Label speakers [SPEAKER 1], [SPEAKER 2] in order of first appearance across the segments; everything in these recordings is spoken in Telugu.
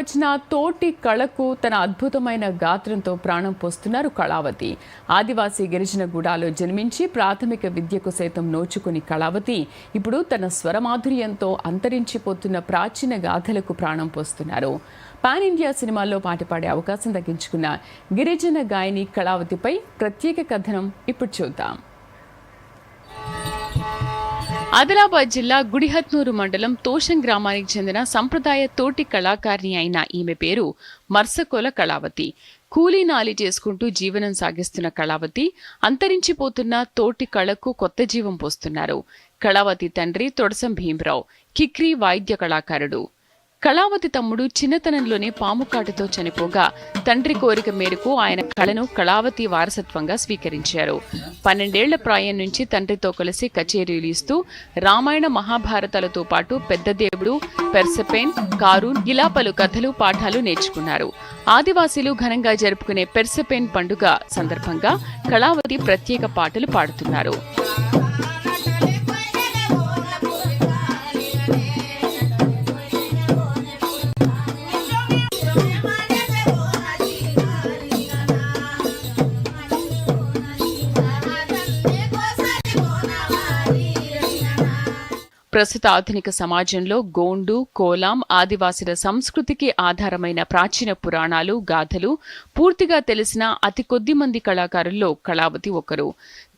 [SPEAKER 1] వచ్చిన తోటి కళకు తన అద్భుతమైన గాత్రంతో ప్రాణం పోస్తున్నారు కళావతి. ఆదివాసీ గిరిజన గూడాలో జన్మించి ప్రాథమిక విద్యకు సైతం నోచుకుని కళావతి ఇప్పుడు తన స్వరమాధుర్యంతో అంతరించిపోతున్న ప్రాచీన గాథలకు ప్రాణం పోస్తున్నారు. పాన్ ఇండియా సినిమాల్లో పాట పాడే అవకాశం దక్కించుకున్న గిరిజన గాయని కళావతిపై ప్రత్యేక కథనం ఇప్పుడు చూద్దాం. ఆదిలాబాద్ జిల్లా గుడిహత్నూరు మండలం తోషం గ్రామానికి చెందిన సంప్రదాయ తోటి కళాకారిణి అయిన ఈమె పేరు మర్సకోల కళావతి. కూలీ నాలి చేసుకుంటూ జీవనం సాగిస్తున్న కళావతి అంతరించిపోతున్న తోటి కళకు కొత్త జీవం పోస్తున్నారు. కళావతి తండ్రి తొడసం భీమరావు కిక్రీ వాయిద్య కళాకారుడు. కళావతి తమ్ముడు చిన్నతనంలోనే పాము కాటుతో చనిపోగా తండ్రి కోరిక మేరకు ఆయన కళను కళావతి వారసత్వంగా స్వీకరించారు. పన్నెండేళ్ళ ప్రాయం నుంచి తండ్రితో కలిసి కచేరీలు ఇస్తూ రామాయణ మహాభారతాలతో పాటు పెద్ద దేవుడు పెర్సపెన్ కారూన్ ఇలా పలు కథలు పాఠాలు నేర్చుకున్నారు. ఆదివాసీలు ఘనంగా జరుపుకునే పెర్సపెన్ పండుగ సందర్భంగా కళావతి ప్రత్యేక పాటలు పాడుతున్నారు. ప్రస్తుత ఆధునిక సమాజంలో గోండు కోలాం ఆదివాసుల సంస్కృతికి ఆధారమైన ప్రాచీన పురాణాలు గాథలు పూర్తిగా తెలిసిన అతి కొద్ది మంది కళాకారుల్లో కళావతి ఒకరు.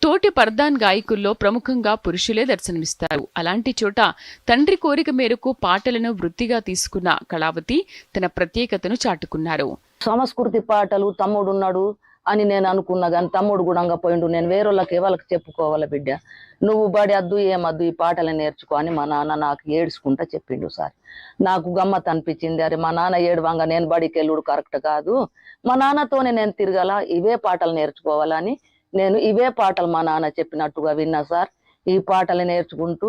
[SPEAKER 1] తోటి పర్దాన్ గాయకుల్లో ప్రముఖంగా పురుషులే దర్శనమిస్తారు. అలాంటి చోట తండ్రి కోరిక మేరకు పాటలను వృత్తిగా తీసుకున్న కళావతి తన ప్రత్యేకతను చాటుకున్నారు.
[SPEAKER 2] సంస్కృతి పాటలు తమ్ముడున్నాడు అని నేను అనుకున్నా కానీ తమ్ముడు గుడంగా పోయిండు. నేను వేరేళ్ళకి వాళ్ళకి చెప్పుకోవాలి బిడ్డ? నువ్వు బడి అద్దు ఏమద్దు ఈ పాటలు నేర్చుకో అని మా నాన్న నాకు ఏడ్చుకుంటా చెప్పిండు సార్. నాకు గమ్మత్ అనిపించింది. అరే మా నాన్న ఏడవంగా నేను బడికి వెళ్ళుడు కరెక్ట్ కాదు. మా నాన్నతోనే నేను తిరగాల ఇవే పాటలు నేర్చుకోవాలని నేను ఇవే పాటలు మా నాన్న చెప్పినట్టుగా విన్నా సార్. ఈ పాటలు నేర్చుకుంటూ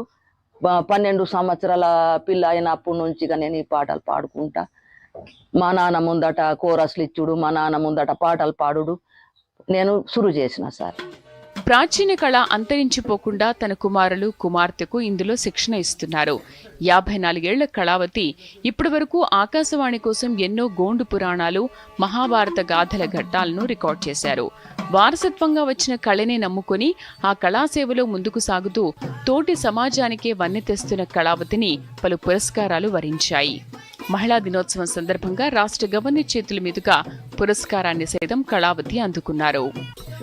[SPEAKER 2] పన్నెండు సంవత్సరాల పిల్ల అయినప్పటి నుంచి నేను ఈ పాటలు పాడుకుంటా. మా నాన్న ముందట కోరస్లు ఇచ్చుడు మా నాన్న ముందట పాటలు పాడుడు. నేను సురు చేసిన సార్.
[SPEAKER 1] ప్రాచీన కళ అంతరించిపోకుండా తన కుమారులు కుమార్తెకు ఇందులో శిక్షణ ఇస్తున్నారు. యాభై నాలుగేళ్ళ కళావతి ఇప్పటి వరకు ఆకాశవాణి కోసం ఎన్నో గోండు పురాణాలు మహాభారత గాథల ఘట్టాలను రికార్డ్ చేశారు. వారసత్వంగా వచ్చిన కళనే నమ్ముకొని ఆ కళాసేవలో ముందుకు సాగుతూ తోటి సమాజానికే వన్నె తెస్తున్న కళావతిని పలు పురస్కారాలు వరించాయి. మహిళా దినోత్సవం సందర్భంగా రాష్ట్ర గవర్నర్ చేతుల మీదుగా పురస్కారాన్ని సైతం కళావతి అందుకున్నారు.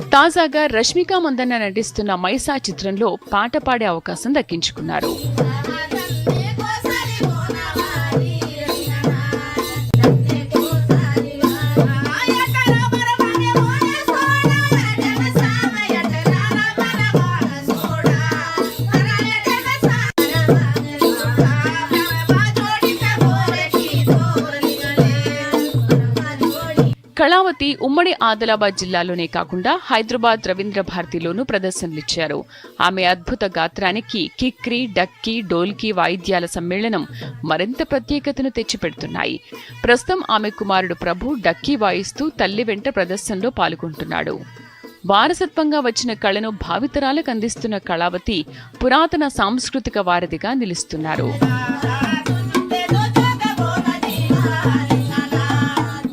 [SPEAKER 1] తాజాగా రష్మిక మందన్న నటిస్తున్న మైసా చిత్రంలో పాట పాడే అవకాశం దక్కించుకున్నారు. కళావతి ఉమ్మడి ఆదిలాబాద్ జిల్లాలోనే కాకుండా హైదరాబాద్ రవీంద్ర భారతిలోనూ ప్రదర్శనలిచ్చారు. ఆమె అద్భుత గాత్రానికి కిక్రీ డక్కీ డోల్కి వాయిద్యాల సమ్మేళనం మరింత ప్రత్యేకతను తెచ్చిపెడుతున్నాయి. ప్రస్తుతం ఆమె కుమారుడు ప్రభు డక్కీ వాయిస్తూ తల్లి వెంట ప్రదర్శనలో పాల్గొంటున్నాడు. వారసత్వంగా వచ్చిన కళను భావితరాలకు అందిస్తున్న కళావతి పురాతన సాంస్కృతిక వారధిగా నిలుస్తున్నారు.